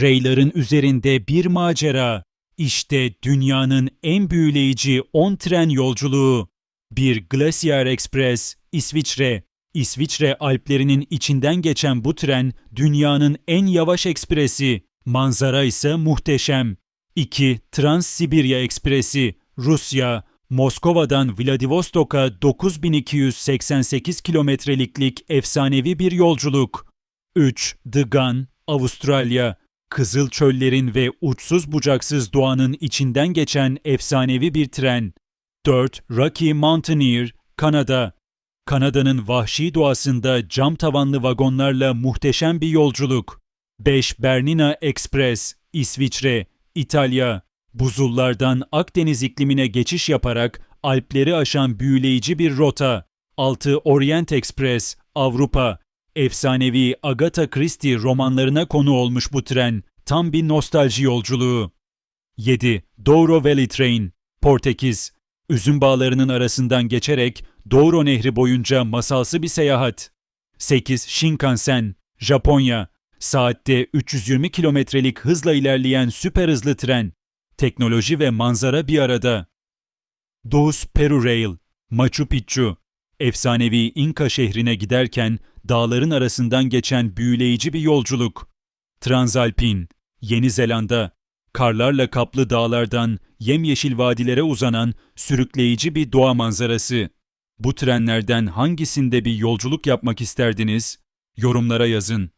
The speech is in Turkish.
Rayların üzerinde bir macera. İşte dünyanın en büyüleyici 10 tren yolculuğu. Bir Glacier Express, İsviçre. İsviçre Alplerinin içinden geçen bu tren dünyanın en yavaş ekspresi. Manzara ise muhteşem. 2. Trans-Sibirya Ekspresi, Rusya. Moskova'dan Vladivostok'a 9288 kilometreliklik efsanevi bir yolculuk. 3. The Gun, Avustralya. Kızıl çöllerin ve uçsuz bucaksız doğanın içinden geçen efsanevi bir tren. 4. Rocky Mountaineer, Kanada. Kanada'nın vahşi doğasında cam tavanlı vagonlarla muhteşem bir yolculuk. 5. Bernina Express, İsviçre, İtalya. Buzullardan Akdeniz iklimine geçiş yaparak Alpleri aşan büyüleyici bir rota. 6. Orient Express, Avrupa. Efsanevi Agatha Christie romanlarına konu olmuş bu tren. Tam bir nostalji yolculuğu. 7. Douro Valley Train, Portekiz. Üzüm bağlarının arasından geçerek Douro Nehri boyunca masalsı bir seyahat. 8. Shinkansen, Japonya. Saatte 320 kilometrelik hızla ilerleyen süper hızlı tren. Teknoloji ve manzara bir arada. Doğus Peru Rail, Machu Picchu. Efsanevi İnka şehrine giderken dağların arasından geçen büyüleyici bir yolculuk. Transalpin, Yeni Zelanda. Karlarla kaplı dağlardan yemyeşil vadilere uzanan sürükleyici bir doğa manzarası. Bu trenlerden hangisinde bir yolculuk yapmak isterdiniz? Yorumlara yazın.